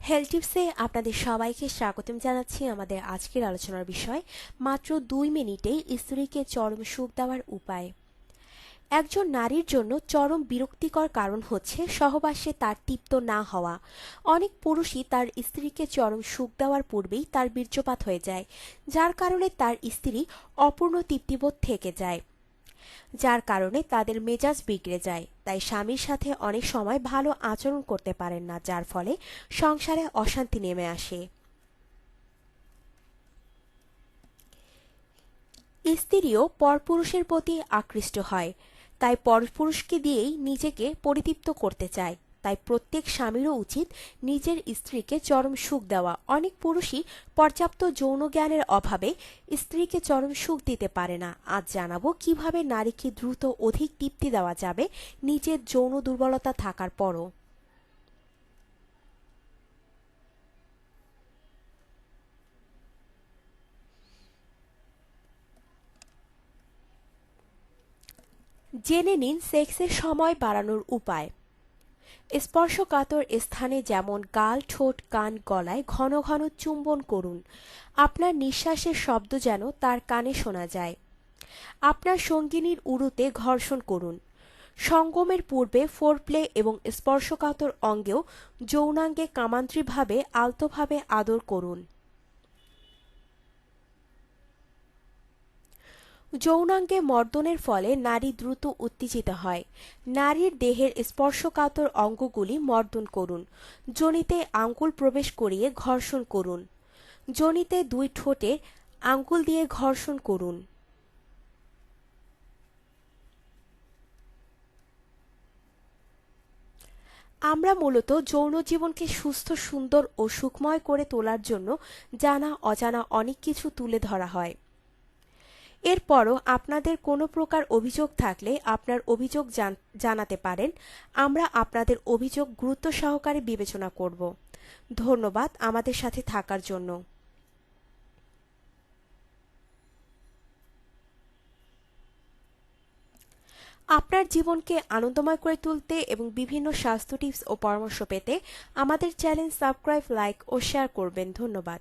Health টিপসে আপনাদের সবাইকে স্বাগতম জানাচ্ছি আমাদের আজকের আলোচনার বিষয়, মাত্র দুই মিনিটেই স্ত্রীকে চরম সুখ দেওয়ার উপায়। একজন নারীর জন্য চরম বিরক্তিকর কারণ হচ্ছে সহবাসে তার তৃপ্ত না হওয়া। অনেক পুরুষই তার স্ত্রীকে চরম সুখ দেওয়ার পূর্বেই তার বীর্যপাত হয়ে যায়, যার কারণে তার স্ত্রী অপূর্ণ তৃপ্তিবোধ থেকে যায়। যার কারণে তাদের মেজাজ বিগড়ে যায়। তাই স্বামীর সাথে অনেক সময় ভালো আচরণ করতে পারেন না, যার ফলে সংসারে অশান্তি নেমে আসে। স্ত্রীও পরপুরুষের প্রতি আকৃষ্ট হয়, তাই পরপুরুষকে দিয়েই নিজেকে পরিতৃপ্ত করতে চায়। তাই প্রত্যেক স্বামীরও উচিত নিজের স্ত্রীকে চরম সুখ দেওয়া। অনেক পুরুষই পর্যাপ্ত যৌন জ্ঞানের অভাবে স্ত্রীকে চরম সুখ দিতে পারে না। আজ জানাব কীভাবে নারীকে দ্রুত অধিক তৃপ্তি দেওয়া যাবে নিজের যৌন দুর্বলতা থাকার পরও। জেনে নিন সেক্সের সময় বাড়ানোর উপায়। স্পর্শকাতর স্থানে যেমন গাল, ঠোঁট, কান, গলায় ঘন ঘন চুম্বন করুন। আপনার নিঃশ্বাসের শব্দ যেন তার কানে শোনা যায়। আপনার সঙ্গিনীর উরুতে ঘর্ষণ করুন। সঙ্গমের পূর্বে ফোরপ্লে এবং স্পর্শকাতর অঙ্গেও যৌনাঙ্গে কামান্ত্রীভাবে আলতোভাবে আদর করুন। যৌনাঙ্গে মর্দনের ফলে নারী দ্রুত উত্তেজিত হয়। নারীর দেহের স্পর্শকাতর অঙ্গগুলি মর্দন করুন। জনিতে আঙ্গুল প্রবেশ করিয়ে ঘর্ষণ করুন। জনিতে দুই ঠোঁটে আঙ্গুল দিয়ে ঘর্ষণ করুন। আমরা মূলত যৌন জীবনকে সুস্থ, সুন্দর ও সুখময় করে তোলার জন্য জানা অজানা অনেক কিছু তুলে ধরা হয়। এরপরও আপনাদের কোনো প্রকার অভিযোগ থাকলে আপনার অভিযোগ জানাতে পারেন। আমরা আপনাদের অভিযোগ গুরুত্ব সহকারে বিবেচনা করব। ধন্যবাদ আমাদের সাথে থাকার জন্য। আপনার জীবনকে আনন্দময় করে তুলতে এবং বিভিন্ন স্বাস্থ্য টিপস ও পরামর্শ পেতে আমাদের চ্যানেল সাবস্ক্রাইব, লাইক ও শেয়ার করবেন। ধন্যবাদ।